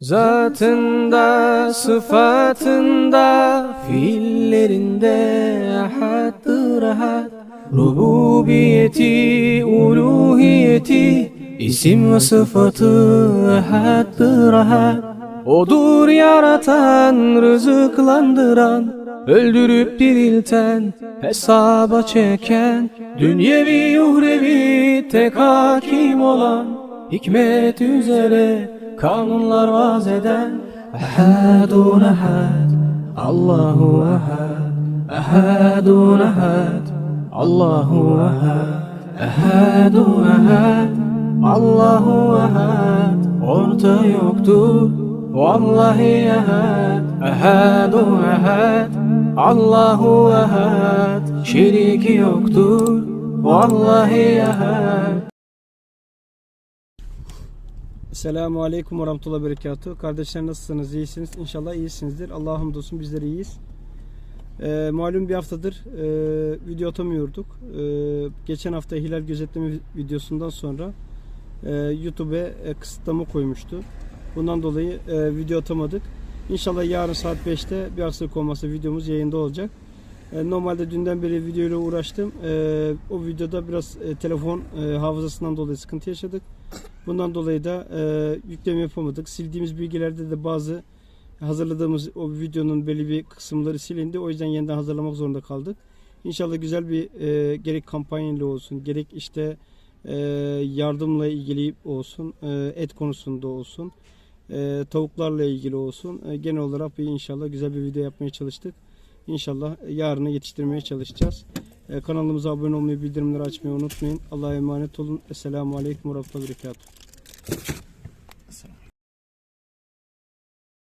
Zatında, sıfatında, fiillerinde ahad rahat. Rububiyeti, uluhiyeti, isim ve sıfatı ahad rahat. Odur yaratan, rızıklandıran, öldürüp dirilten, hesaba çeken, dünyevi uhrevi tek hakim olan, hikmet üzere kanunlar vaz eden, ahadun ahad, Allahu ahad, ahadun ahad, Allahu ahad, ahadun ahad, Allahu ahad, orta yoktur. Vallahi ahad, ahadu ahad, Allahu ahad, şeriki yoktur. Vallahi ahad. Selamun Aleyküm ve Rahmetullah Berekatuhu. Kardeşler nasılsınız? İyisiniz? İnşallah iyisinizdir. Allah'a hamdolsun bizler iyiyiz. Ee, malum bir haftadır e, video atamıyorduk. Ee, geçen hafta hilal gözetleme videosundan sonra e, YouTube'e e, kısıtlama koymuştu. Bundan dolayı e, video atamadık. İnşallah yarın saat 5'te bir aksilik olmazsa videomuz yayında olacak. E, normalde dünden beri videoyla uğraştım. E, o videoda biraz e, telefon hafızasından dolayı sıkıntı yaşadık. Bundan dolayı da yükleme yapamadık. Sildiğimiz bilgilerde de bazı hazırladığımız o videonun belli bir kısımları silindi. O yüzden yeniden hazırlamak zorunda kaldık. İnşallah güzel bir e, gerek kampanyayla olsun, gerek işte yardımla ilgili olsun, et konusunda olsun, tavuklarla ilgili olsun. Genel olarak bir inşallah güzel bir video yapmaya çalıştık. İnşallah yarını yetiştirmeye çalışacağız. E, kanalımıza abone olmayı, bildirimleri açmayı unutmayın. Allah'a emanet olun. Esselamu Aleyküm ve Rahmetullah Berekatuhu.